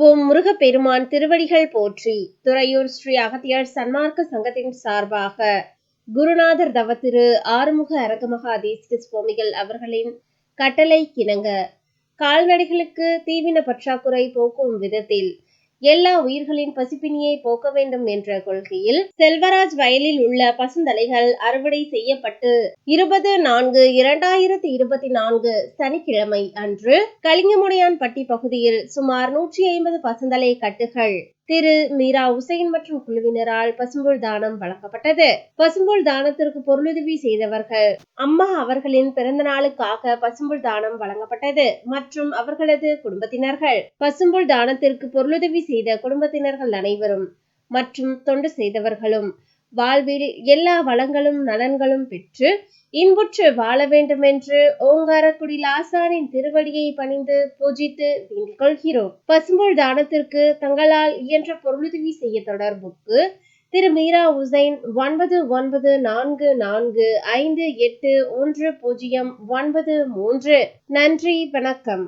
ஓம் முருகப்பெருமான் திருவடிகள் போற்றி. துறையூர் ஸ்ரீ அகத்தியர் சன்மார்க்க சங்கத்தின் சார்பாக குருநாதர் தவத்திரு ஆறுமுக அரங்கமகா தேசிக சுவாமிகள் அவர்களின் கட்டளை கிணங்க. கால்நடைகளுக்கு தீவின பற்றாக்குறை போக்கும் விதத்தில் எல்லா உயிர்களின் பசிப்பினியை போக்க வேண்டும் என்ற கொள்கையில் செல்வராஜ் வயலில் உள்ள பசுந்தலைகள் அறுவடை செய்யப்பட்டு இருபது நான்கு இரண்டாயிரத்தி இருபத்தி நான்கு சனிக்கிழமை அன்று கலிங்கமுடையான்பட்டி பகுதியில் சுமார் நூற்றி ஐம்பது பசுந்தலை கட்டுகள் திரு மீரா உசைன் மற்றும் குழுவினரால் பசும்புல் தானம் வழங்கப்பட்டது. பசும்புல் தானத்திற்கு பொருளுதவி செய்தவர்கள். அம்மா அவர்களின் பிறந்த நாளுக்காக பசும்புல் தானம் வழங்கப்பட்டது மற்றும் அவர்களது குடும்பத்தினர்கள். பசும்புல் தானத்திற்கு பொருளுதவி செய்த குடும்பத்தினர்கள் அனைவரும் மற்றும் தொண்டு செய்தவர்களும் வாழ்வில் எல்லா வளங்களும் நலன்களும் பெற்று இன்புற்று வாழ வேண்டுமென்று ஓங்காரக்குடி லாசானின் திருவடியை பணிந்து பூஜித்து வேண்டிக் கொள்கிறோம். பசும்பொல் தானத்திற்கு தங்களால் இயன்ற பொருளுதவி செய்ய தொடர்புக்கு திரு மீரா உசைன் ஒன்பது ஒன்பது நான்கு நான்கு ஐந்து எட்டு ஒன்று பூஜ்ஜியம் ஒன்பது மூன்று. நன்றி வணக்கம்.